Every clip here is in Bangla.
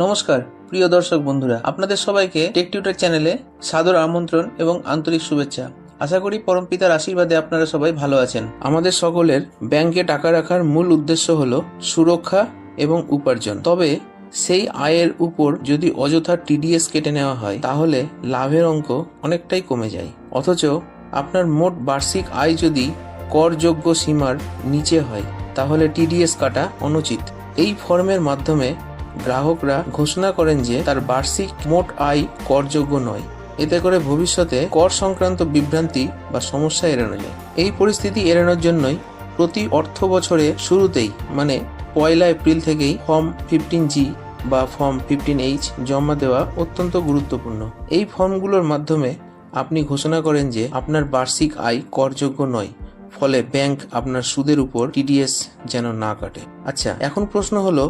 নমস্কার, প্রিয় দর্শক বন্ধুরা। আপনাদের সবাইকে টেক টিউটার চ্যানেলে সাদর আমন্ত্রণ এবং আন্তরিক শুভেচ্ছা। আশা করি পরমপিতার আশীর্বাদে আপনারা সবাই ভালো আছেন। আমাদের সকলের ব্যাংকে টাকা রাখার মূল উদ্দেশ্য হলো সুরক্ষা এবং উপার্জন। তবে সেই আয়ের উপর যদি অযথা টিডিএস কেটে নেওয়া হয়, তাহলে লাভের অঙ্ক অনেকটাই কমে যায়। অথচ আপনার মোট বার্ষিক আয় যদি করযোগ্য সীমার নিচে হয়, তাহলে টিডিএস কাটা অনুচিত। এই ফর্মের মাধ্যমে গ্রাহকরা ঘোষণা করেন যে তার বার্ষিক মোট আয় করযোগ্য নয়। এতে করে ভবিষ্যতে কর সংক্রান্ত বিভ্রান্তি বা সমস্যা এড়ানো যায়। এই পরিস্থিতি এড়ানোর জন্যই প্রতি অর্থ বছরে শুরুতেই মানে পয়লা এপ্রিল থেকেই ফর্ম ফিফটিন জি বা ফর্ম ফিফটিন এইচ জমা দেওয়া অত্যন্ত গুরুত্বপূর্ণ। এই ফর্মগুলোর মাধ্যমে আপনি ঘোষণা করেন যে আপনার বার্ষিক আয় করযোগ্য নয়, ফলে ব্যাংক আপনার সুদের উপর টিডিএস যেন না কাটে। আচ্ছা এখন প্রশ্ন হলো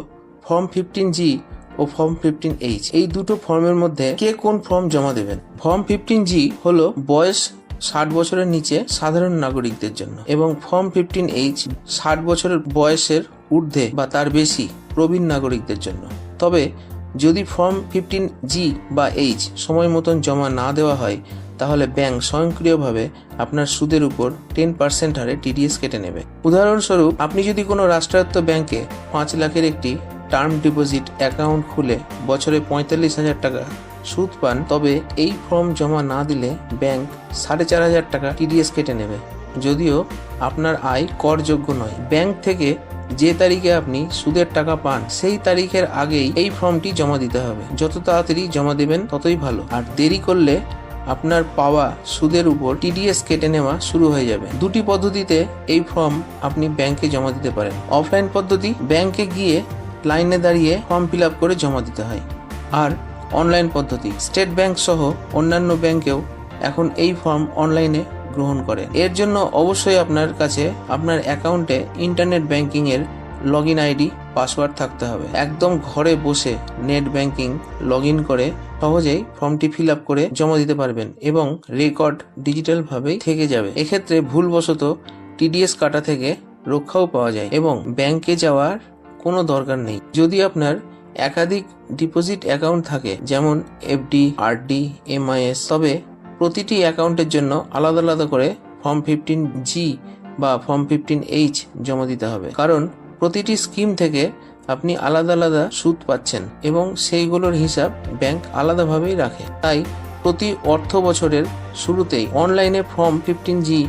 ফর্ম ফিফটিন জি ও ফর্ম ফিফটিন এইচ এই দুটো ফর্মের মধ্যে কে কোন ফর্ম জমা দেবেন? ফর্ম ফিফটিন জি হলো বয়স ষাট বছরের নিচে সাধারণ নাগরিকদের জন্য এবং ফর্ম ফিফটিন এইচ ষাট বছরের বয়সের ঊর্ধ্বে বা তার বেশি প্রবীণ নাগরিকদের জন্য। তবে যদি ফর্ম ফিফটিন জি বা এইচ সময় মতন জমা না দেওয়া হয়, তাহলে ব্যাংক স্বয়ংক্রিয়ভাবে আপনার সুদের উপর টেন পার্সেন্ট হারে টিডিএস কেটে নেবে। উদাহরণস্বরূপ, আপনি যদি কোনো রাষ্ট্রায়ত্ত ব্যাংকে পাঁচ লাখের একটি টার্ম ডিপোজিট অ্যাকাউন্ট খুলে বছরে পঁয়তাল্লিশ হাজার টাকা সুদ পান, তবে এই ফর্ম জমা না দিলে ব্যাংক সাড়ে চার হাজার টাকা টিডিএস কেটে নেবে। যদিও আপনার আয় করযোগ্য নয়। ব্যাংক থেকে যে তারিখে আপনি সুদের টাকা পান, সেই তারিখের আগেই এই ফর্মটি জমা দিতে হবে। যত তাড়াতাড়ি জমা দেবেন, ততই ভালো। আর দেরি করলে আপনার পাওয়া সুদের উপর টিডিএস কেটে নেওয়া শুরু হয়ে যাবে। দুটি পদ্ধতিতে এই ফর্ম আপনি ব্যাংকে জমা দিতে পারেন। অফলাইন পদ্ধতি, ব্যাংকে গিয়ে লাইনে দাঁড়িয়ে ফর্ম ফিল আপ করে জমা দিতে হয়। আর অনলাইন পদ্ধতি, স্টেট ব্যাংক সহ অন্যান্য ব্যাংকেও এখন এই ফর্ম অনলাইনে গ্রহণ করে। এর জন্য অবশ্যই আপনার কাছে আপনার অ্যাকাউন্টে ইন্টারনেট ব্যাংকিং এর লগ ইন আইডি, পাসওয়ার্ড থাকতে হবে। একদম ঘরে বসে নেট ব্যাংকিং লগ ইন করে সহজেই ফর্মটি ফিল আপ করে জমা দিতে পারবেন এবং রেকর্ড ডিজিটাল ভাবেই থেকে যাবে। এক্ষেত্রে ভুলবশত টিডিএস কাটা থেকে রক্ষাও পাওয়া যায় এবং ব্যাংকে যাওয়ার কোনো দরকার নেই। যদি আপনার একাধিক ডিপোজিট অ্যাকাউন্ট থাকে, যেমন এফডি আরডি এমআইএস তবে প্রতিটি অ্যাকাউন্টের জন্য আলাদা আলাদা করে ফর্ম ফিফটিন জি বা ফর্ম ফিফটিন এইচ জমা দিতে হবে। কারণ প্রতিটি স্কিম থেকে আপনি আলাদা আলাদা সুদ পাচ্ছেন এবং সেইগুলোর হিসাব ব্যাংক আলাদাভাবেই রাখে। তাই প্রতি অর্থ বছরের শুরুতেই অনলাইনে ফর্ম ফিফটিন জি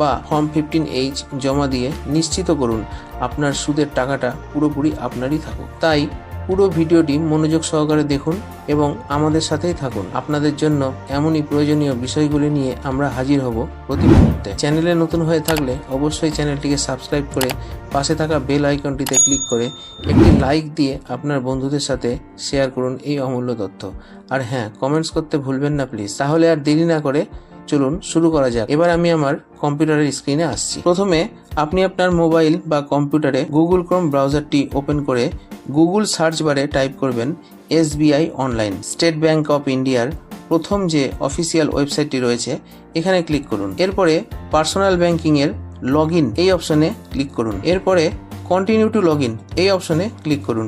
বা ফর্ম ফিফটিন এইচ জমা দিয়ে নিশ্চিত করুন, আপনার সুদের টাকাটা পুরোপুরি আপনারই থাকুক। তাই পুরো ভিডিওটি মনোযোগ সহকারে দেখুন এবং আমাদের সাথেই থাকুন। আপনাদের জন্য এমনই প্রয়োজনীয় বিষয়গুলি নিয়ে আমরা হাজির হব প্রতি মুহূর্তে। চ্যানেলে নতুন হয়ে থাকলে অবশ্যই চ্যানেলটিকে সাবস্ক্রাইব করে পাশে থাকা বেল আইকনটিতে ক্লিক করে একটি লাইক দিয়ে আপনার বন্ধুদের সাথে শেয়ার করুন এই অমূল্য তথ্য। আর হ্যাঁ কমেন্টস করতে ভুলবেন না প্লিজ তাহলে আর দেরি না করে চলুন শুরু করা যাক। এবার আমি আমার কম্পিউটারের স্ক্রিনে আসছি। প্রথমে আপনি আপনার মোবাইল বা কম্পিউটারে গুগল ক্রোম ব্রাউজারটি ওপেন করে গুগল সার্চ বারে টাইপ করবেন SBI online state bank of ইন্ডিয়ার প্রথম যে অফিসিয়াল ওয়েবসাইটটি রয়েছে, এখানে ক্লিক করুন। এরপরে পার্সোনাল ব্যাংকিংয়ের লগ ইন এই অপশনে ক্লিক করুন। এরপরে কন্টিনিউ টু লগ ইন এই অপশনে ক্লিক করুন।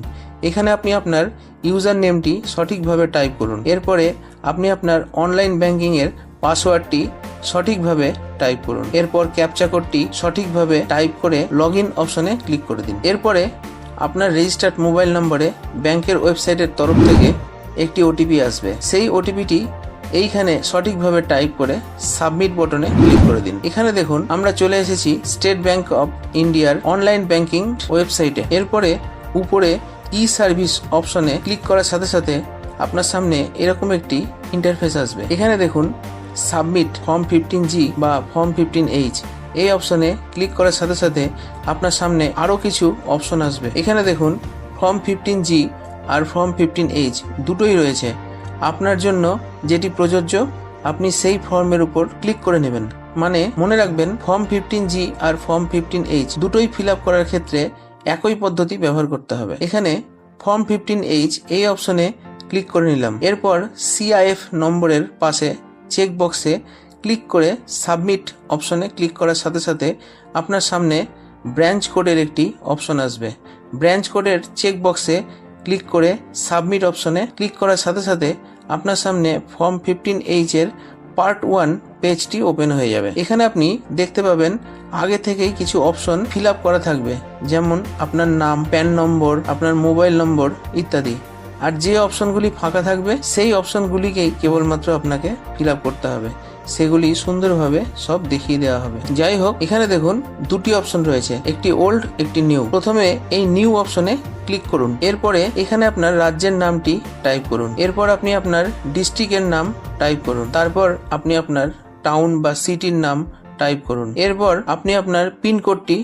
এখানে আপনি আপনার ইউজার নেমটি সঠিকভাবে টাইপ করুন। এরপরে আপনি আপনার অনলাইন ব্যাংকিংয়ের পাসওয়ার্ডটি সঠিকভাবে টাইপ করুন। এরপর ক্যাপচা কোডটি সঠিকভাবে টাইপ করে লগ ইন অপশনে ক্লিক করে দিন। এরপরে আপনার রেজিস্টার্ড মোবাইল নম্বরে ব্যাংকের ওয়েবসাইটের তরফ থেকে একটি ওটিপি আসবে। সেই ওটিপিটি এইখানে সঠিকভাবে টাইপ করে সাবমিট বটনে ক্লিক করে দিন। এখানে দেখুন, আমরা চলে এসেছি স্টেট ব্যাংক অফ ইন্ডিয়ার অনলাইন ব্যাংকিং ওয়েবসাইটে। এরপরে উপরে ই সার্ভিস অপশনে ক্লিক করার সাথে সাথে আপনার সামনে এরকম একটি ইন্টারফেস আসবে। এখানে দেখুন সাবমিট ফর্ম ফিফটিন জি বা ফর্ম ফিফটিন এইচ এই অপশনে ক্লিক করার সাথে সাথে আপনার সামনে আরও কিছু অপশন আসবে। এখানে দেখুন, ফর্ম ফিফটিন জি আর ফর্ম ফিফটিন এইচ দুটোই রয়েছে। আপনার জন্য যেটি প্রযোজ্য, আপনি সেই ফর্মের উপর ক্লিক করে নেবেন। মানে মনে রাখবেন, ফর্ম ফিফটিন জি আর ফর্ম ফিফটিন এইচ দুটোই ফিল আপ করার ক্ষেত্রে একই পদ্ধতি ব্যবহার করতে হবে। এখানে ফর্ম ফিফটিন এইচ এই অপশনে ক্লিক করে নিলাম। এরপর সিআইএফ নম্বরের পাশে চেক বক্সে ক্লিক করে সাবমিট অপশনে ক্লিক করার সাথে সাথে আপনার সামনে ব্রাঞ্চ কোডের একটি অপশন আসবে। ব্রাঞ্চ কোডের চেক বক্সে ক্লিক করে সাবমিট অপশনে ক্লিক করার সাথে সাথে আপনার সামনে ফর্ম ফিফটিন এইচ এর পার্ট ওয়ান পেজটি ওপেন হয়ে যাবে। এখানে আপনি দেখতে পাবেন আগে থেকেই কিছু অপশন ফিল আপ করা থাকবে। যেমন আপনার নাম প্যান নম্বর আপনার মোবাইল নম্বর ইত্যাদি। আর যে অপশনগুলি ফাঁকা থাকবে, সেই অপশনগুলিকেই কেবলমাত্র আপনাকে ফিল আপ করতে হবে। সেগুলি সুন্দরভাবে সব দেখিয়ে দেওয়া হবে। যাই হোক, এখানে দেখুন দুটি অপশন রয়েছে, একটি ওল্ড একটি নিউ প্রথমে এই নিউ অপশনে ক্লিক করুন। এরপরে এখানে আপনার রাজ্যের নামটি টাইপ করুন। এরপর আপনি আপনার ডিস্ট্রিক্টের নাম টাইপ করুন। তারপর আপনি আপনার টাউন বা সিটির নাম টাইপ করুন। এরপর আপনি আপনার পিনকোডটি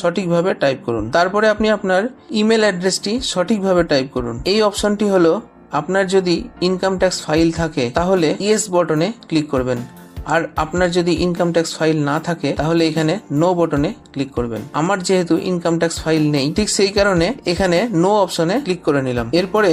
সঠিকভাবে টাইপ করুন। তারপরে আপনি আপনার ইমেল অ্যাড্রেসটি সঠিকভাবে টাইপ করুন। এই অপশনটি হলো, আপনার যদি ইনকাম ট্যাক্স ফাইল থাকে, তাহলে ইয়েস বটনে ক্লিক করবেন। আর আপনার যদি ইনকাম ট্যাক্স ফাইল না থাকে, তাহলে এখানে নো বটনে ক্লিক করবেন। আমার যেহেতু ইনকাম ট্যাক্স ফাইল নেই, ঠিক সেই কারণে এখানে নো অপশনে ক্লিক করে নিলাম। এরপরে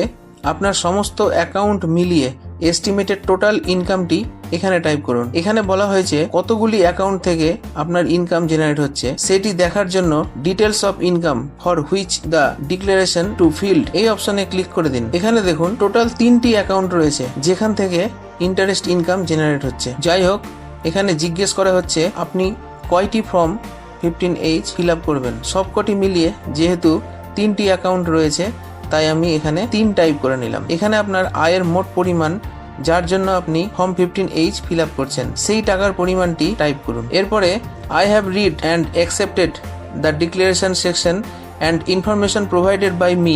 আপনার সমস্ত অ্যাকাউন্ট মিলিয়ে এস্টিমেটেড টোটাল ইনকামটি এখানে টাইপ করুন। এখানে বলা হয়েছে কতগুলি অ্যাকাউন্ট থেকে আপনার ইনকাম জেনারেট হচ্ছে। সেটি দেখার জন্য details of income for which the declaration to filed এই অপশনে ক্লিক করে দিন। এখানে দেখুন টোটাল তিনটি অ্যাকাউন্ট রয়েছে, যেখান থেকে ইন্টারেস্ট ইনকাম জেনারেট হচ্ছে। যাই হোক, এখানে জিজ্ঞেস করা হচ্ছে, আপনি কয়টি form fifteen H fill up করবেন? সবকটি মিলিয়ে যেহেতু তিনটি অ্যাকাউন্ট রয়েছে তাই আমি এখানে তিন টাইপ করে নিলাম। এখানে আপনার আয়ের মোট পরিমাণ, যার জন্য আপনি form fifteen H fill up করছেন, সেই টাকার পরিমাণটি টাইপ করুন। এরপরে I have read and accepted the declaration section and information provided by me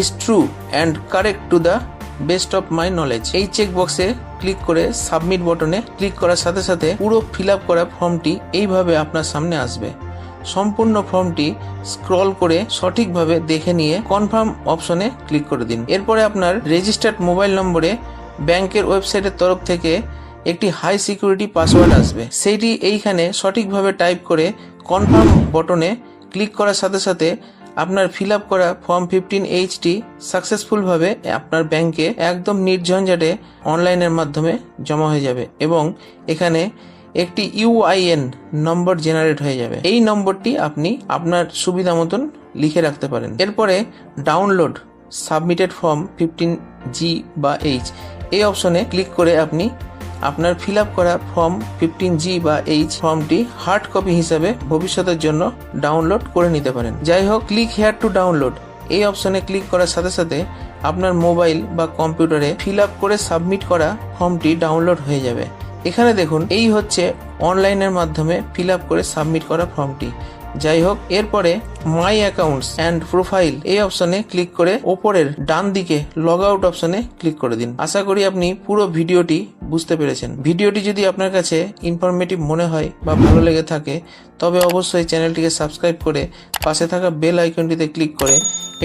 is true and correct to the best of my knowledge এই চেক বক্সে ক্লিক করে সাবমিট বটনে ক্লিক করার সাথে সাথে পুরো ফিল আপ করা ফর্মটি এইভাবে আপনার সামনে আসবে। সম্পূর্ণ ফর্মটি স্ক্রল করে সঠিকভাবে দেখে নিয়ে কনফার্ম অপশনে ক্লিক করে দিন। এরপরে আপনার রেজিস্টার্ড মোবাইল নম্বরে ব্যাংকের ওয়েবসাইটের তরফ থেকে একটি হাই সিকিউরিটি পাসওয়ার্ড আসবে। সেইটি এইখানে সঠিকভাবে টাইপ করে কনফার্ম বটনে ক্লিক করার সাথে সাথে আপনার ফিল আপ করা ফর্ম ফিফটিন এইচটি সাকসেসফুলভাবে আপনার ব্যাংকে একদম নির্ঝঞ্ঝাটে অনলাইনের মাধ্যমে জমা হয়ে যাবে এবং এখানে একটি ইউআইএন নম্বর জেনারেট হয়ে যাবে। এই নম্বরটি আপনি আপনার সুবিধা মতন লিখে রাখতে পারেন। এরপরে download submitted form fifteen G বা এইচ এই অপশনে ক্লিক করে আপনি আপনার ফিল আপ করা ফর্ম ফিফটিন জি বা এইচ ফর্মটি হার্ড কপি হিসাবে ভবিষ্যতের জন্য ডাউনলোড করে নিতে পারেন। যাই হোক ক্লিক হেয়ার টু ডাউনলোড এই অপশনে ক্লিক করার সাথে সাথে আপনার মোবাইল বা কম্পিউটারে ফিল আপ করে সাবমিট করা ফর্মটি ডাউনলোড হয়ে যাবে। এখানে দেখুন, এই হচ্ছে অনলাইনের মাধ্যমে ফিল আপ করে সাবমিট করা ফর্মটি যাই হোক, এরপরে মাই অ্যাকাউন্টস অ্যান্ড প্রোফাইল এই অপশনে ক্লিক করে ওপরের ডান দিকে লগ আউট অপশনে ক্লিক করে দিন। আশা করি আপনি পুরো ভিডিওটি বুঝতে পেরেছেন। ভিডিওটি যদি আপনার কাছে ইনফরমেটিভ মনে হয় বা ভালো লেগে থাকে, তবে অবশ্যই চ্যানেলটিকে সাবস্ক্রাইব করে পাশে থাকা বেল আইকনটিতে ক্লিক করে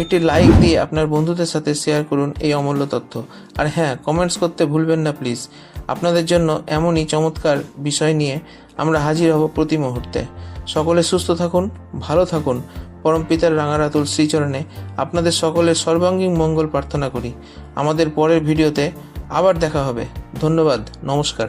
একটি লাইক দিয়ে আপনার বন্ধুদের সাথে শেয়ার করুন এই অমূল্য তথ্য। আর হ্যাঁ কমেন্টস করতে ভুলবেন না প্লিজ আপনাদের জন্য এমনই চমৎকার বিষয় নিয়ে আমরা হাজির হব প্রতি মুহূর্তে। সকলে সুস্থ থাকুন, ভালো থাকুন। পরম পিতার রাঙারাতুল শ্রীচরণে আপনাদের সকলের সর্বাঙ্গীন মঙ্গল প্রার্থনা করি। আমাদের পরের ভিডিওতে আবার দেখা হবে। ধন্যবাদ, নমস্কার।